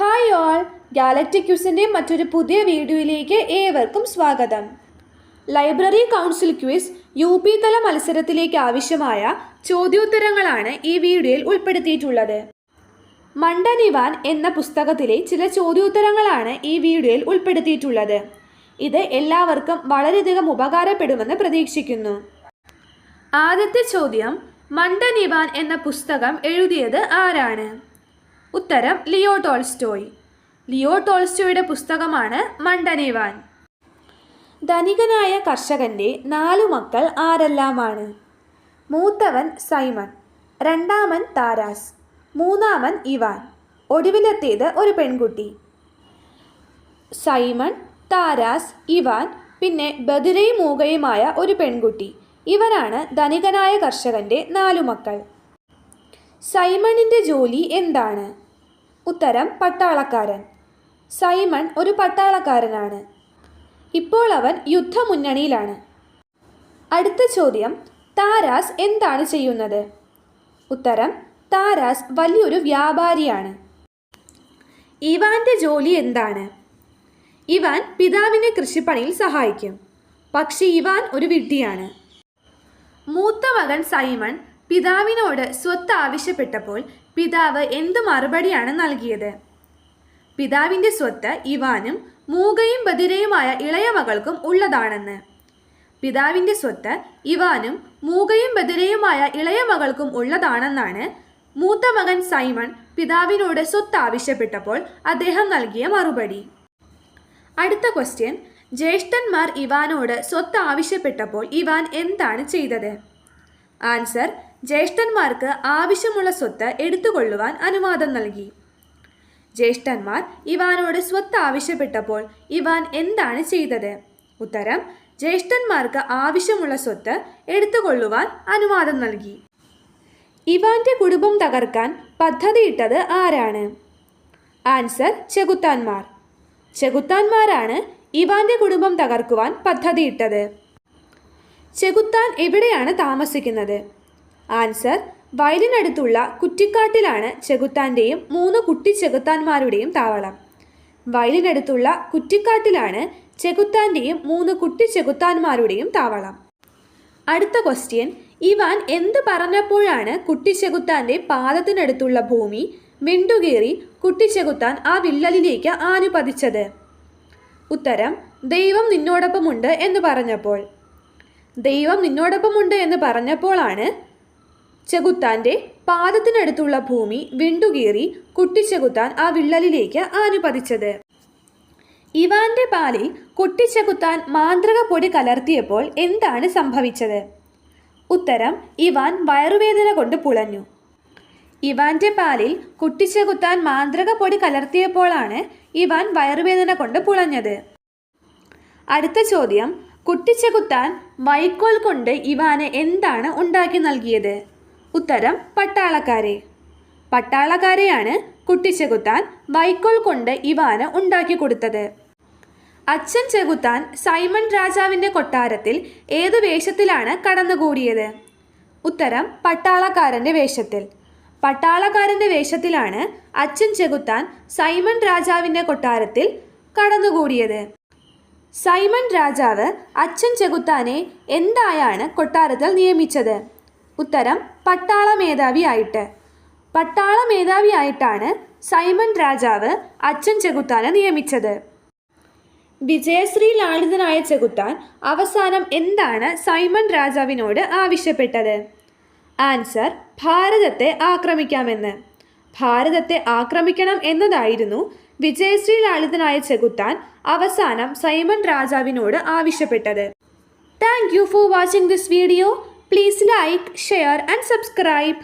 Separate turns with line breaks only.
Hi all galactic ക്യൂസിന്റെ മറ്റൊരു പുതിയ വീഡിയോയിലേക്ക് ഏവർക്കും സ്വാഗതം. Library council quiz U P തല മത്സരത്തിലേക്ക് ആവശ്യമായ ചോദ്യോത്തരങ്ങളാണ് ഈ വീഡിയോയിൽ ഉൾപ്പെടുത്തിയിട്ടുള്ളത്. മണ്ടനിവാൻ എന്ന പുസ്തകത്തിലെ ചില ചോദ്യോത്തരങ്ങളാണ് ഈ വീഡിയോയിൽ ഉൾപ്പെടുത്തിയിട്ടുള്ളത്. ഇത് എല്ലാവർക്കും വളരെയധികം ഉപകാരപ്പെടുമെന്ന് പ്രതീക്ഷിക്കുന്നു. ആദ്യത്തെ ചോദ്യം മണ്ടനിവാൻ എന്ന പുസ്തകം എഴുതിയത് ആരാണ്? ഉത്തരം ലിയോ ടോൾസ്റ്റോയ്. ലിയോ ടോൾസ്റ്റോയുടെ പുസ്തകമാണ് മണ്ടനിവാൻ. ധനികനായ കർഷകന്റെ നാലു മക്കൾ ആരെല്ലാമാണ്? മൂത്തവൻ സൈമൺ രണ്ടാമൻ താരാസ് മൂന്നാമൻ ഇവാൻ ഒടുവിലെത്തിയത് ഒരു പെൺകുട്ടി. സൈമൺ താരാസ് ഇവാൻ പിന്നെ ബദിരയും മൂകയുമായ ഒരു പെൺകുട്ടി. ഇവരാണ് ധനികനായ കർഷകന്റെ നാലു മക്കൾ. സൈമണിന്റെ ജോലി എന്താണ്? ഉത്തരം പട്ടാളക്കാരൻ. സൈമൺ ഒരു പട്ടാളക്കാരനാണ്. ഇപ്പോൾ അവൻ യുദ്ധമുന്നണിയിലാണ്. അടുത്ത ചോദ്യം താരാസ് എന്താണ് ചെയ്യുന്നത്? ഉത്തരം താരാസ് വലിയൊരു വ്യാപാരിയാണ്. ഇവാന്റെ ജോലി എന്താണ്? ഇവാൻ പിതാവിനെ കൃഷിപ്പണിയിൽ സഹായിക്കും. പക്ഷേ ഇവാൻ ഒരു വിഡ്ഢിയാണ്. മൂത്ത മകൻ സൈമൺ പിതാവിനോട് സ്വത്ത് ആവശ്യപ്പെട്ടപ്പോൾ പിതാവ് എന്ത് മറുപടിയാണ് നൽകിയത്? പിതാവിന്റെ സ്വത്ത് ഇവാനും മൂകയും ബദിരയുമായ ഇളയ മകൾക്കും ഉള്ളതാണെന്ന്. പിതാവിന്റെ സ്വത്ത് ഇവാനും മൂകയും ബദിരയുമായ ഇളയ മകൾക്കും ഉള്ളതാണെന്നാണ് മൂത്ത മകൻ സൈമൺ പിതാവിനോട് സ്വത്ത് ആവശ്യപ്പെട്ടപ്പോൾ അദ്ദേഹം നൽകിയ മറുപടി. അടുത്ത ക്വസ്റ്റ്യൻ ജ്യേഷ്ഠന്മാർ ഇവാനോട് സ്വത്ത് ആവശ്യപ്പെട്ടപ്പോൾ ഇവാൻ എന്താണ് ചെയ്തത്? ആൻസർ ജ്യേഷ്ഠന്മാർക്ക് ആവശ്യമുള്ള സ്വത്ത് എടുത്തുകൊള്ളുവാൻ അനുവാദം നൽകി. ജ്യേഷ്ഠന്മാർ ഇവാനോട് സ്വത്ത് ആവശ്യപ്പെട്ടപ്പോൾ ഇവാൻ എന്താണ് ചെയ്തത്? ഉത്തരം ജ്യേഷ്ഠന്മാർക്ക് ആവശ്യമുള്ള സ്വത്ത് എടുത്തുകൊള്ളുവാൻ അനുവാദം നൽകി. ഇവാന്റെ കുടുംബം തകർക്കാൻ പദ്ധതിയിട്ടത് ആരാണ്? ആൻസർ ചെകുത്താന്മാർ. ചെകുത്താന്മാരാണ് ഇവാന്റെ കുടുംബം തകർക്കുവാൻ പദ്ധതിയിട്ടത്. ചെകുത്താൻ എവിടെയാണ് താമസിക്കുന്നത്? ആൻസർ വയലിനടുത്തുള്ള കുറ്റിക്കാട്ടിലാണ് ചെകുത്താന്റെയും മൂന്ന് കുട്ടി ചെകുത്താന്മാരുടെയും താവളം. വയലിനടുത്തുള്ള കുറ്റിക്കാട്ടിലാണ് ചെകുത്താന്റെയും മൂന്ന് കുട്ടി ചെകുത്താന്മാരുടെയും താവളം. അടുത്ത ക്വസ്റ്റ്യൻ ഇവാൻ എന്ത് പറഞ്ഞപ്പോഴാണ് കുട്ടി കുട്ടിച്ചെകുത്താന്റെ പാദത്തിനടുത്തുള്ള ഭൂമി വിണ്ടുകീറി കുട്ടിച്ചെകുത്താൻ ആ വിള്ളലിലേക്ക് ആനുപതിച്ചത് ഉത്തരം ദൈവം നിന്നോടൊപ്പമുണ്ട് എന്ന് പറഞ്ഞപ്പോൾ. ദൈവം നിന്നോടൊപ്പമുണ്ട് എന്ന് പറഞ്ഞപ്പോഴാണ് ചെകുത്താന്റെ പാദത്തിനടുത്തുള്ള ഭൂമി വിണ്ടുകീറി കുട്ടിച്ചെകുത്താൻ ആ വിള്ളലിലേക്ക് ആനുപതിച്ചത്. ഇവാന്റെ പാലിൽ കുട്ടിച്ചെകുത്താൻ മാന്ത്രിക പൊടി കലർത്തിയപ്പോൾ എന്താണ് സംഭവിച്ചത്? ഉത്തരം ഇവാൻ വയറുവേദന കൊണ്ട് പുളഞ്ഞു. ഇവാന്റെ പാലിൽ കുട്ടിച്ചെകുത്താൻ മാന്ത്രിക പൊടി കലർത്തിയപ്പോഴാണ് ഇവാൻ വയറുവേദന കൊണ്ട് പുളഞ്ഞത്. അടുത്ത ചോദ്യം കുട്ടിച്ചെകുത്താൻ വൈക്കോൽ കൊണ്ട് ഇവാന് എന്താണ് ഉണ്ടാക്കി നൽകിയത്? ഉത്തരം പട്ടാളക്കാരെ. പട്ടാളക്കാരെയാണ് കുട്ടിച്ചകുത്താൻ വൈക്കോൽ കൊണ്ട് ഇവാന് ഉണ്ടാക്കി കൊടുത്തത്. അച്ഛൻ ചെകുത്താൻ സൈമൺ രാജാവിന്റെ കൊട്ടാരത്തിൽ ഏതു വേഷത്തിലാണ് കടന്നുകൂടിയത്? ഉത്തരം പട്ടാളക്കാരന്റെ വേഷത്തിൽ. പട്ടാളക്കാരന്റെ വേഷത്തിലാണ് അച്ഛൻ ചെകുത്താൻ സൈമൺ രാജാവിന്റെ കൊട്ടാരത്തിൽ കടന്നുകൂടിയത്. സൈമൺ രാജാവ് അച്ഛൻ ചെകുത്താനെ എന്തായാണ് കൊട്ടാരത്തിൽ നിയമിച്ചത്? ഉത്തരം പട്ടാള മേധാവിയായിട്ട് പട്ടാള മേധാവിയായിട്ടാണ് സൈമൺ രാജാവ് അച്ഛൻ ചെകുത്താനെ നിയമിച്ചത്. വിജയശ്രീ ലാളിതനായ ചെകുത്താൻ അവസാനം എന്താണ് സൈമൺ രാജാവിനോട് ആവശ്യപ്പെട്ടത്? ആൻസർ ഭാരതത്തെ ആക്രമിക്കാമെന്ന്. ഭാരതത്തെ ആക്രമിക്കണം എന്നതായിരുന്നു വിജയശ്രീ ലാളിതനായ ചെകുത്താൻ അവസാനം സൈമൺ രാജാവിനോട് ആവശ്യപ്പെട്ടത്. Thank you for watching this video please like share and subscribe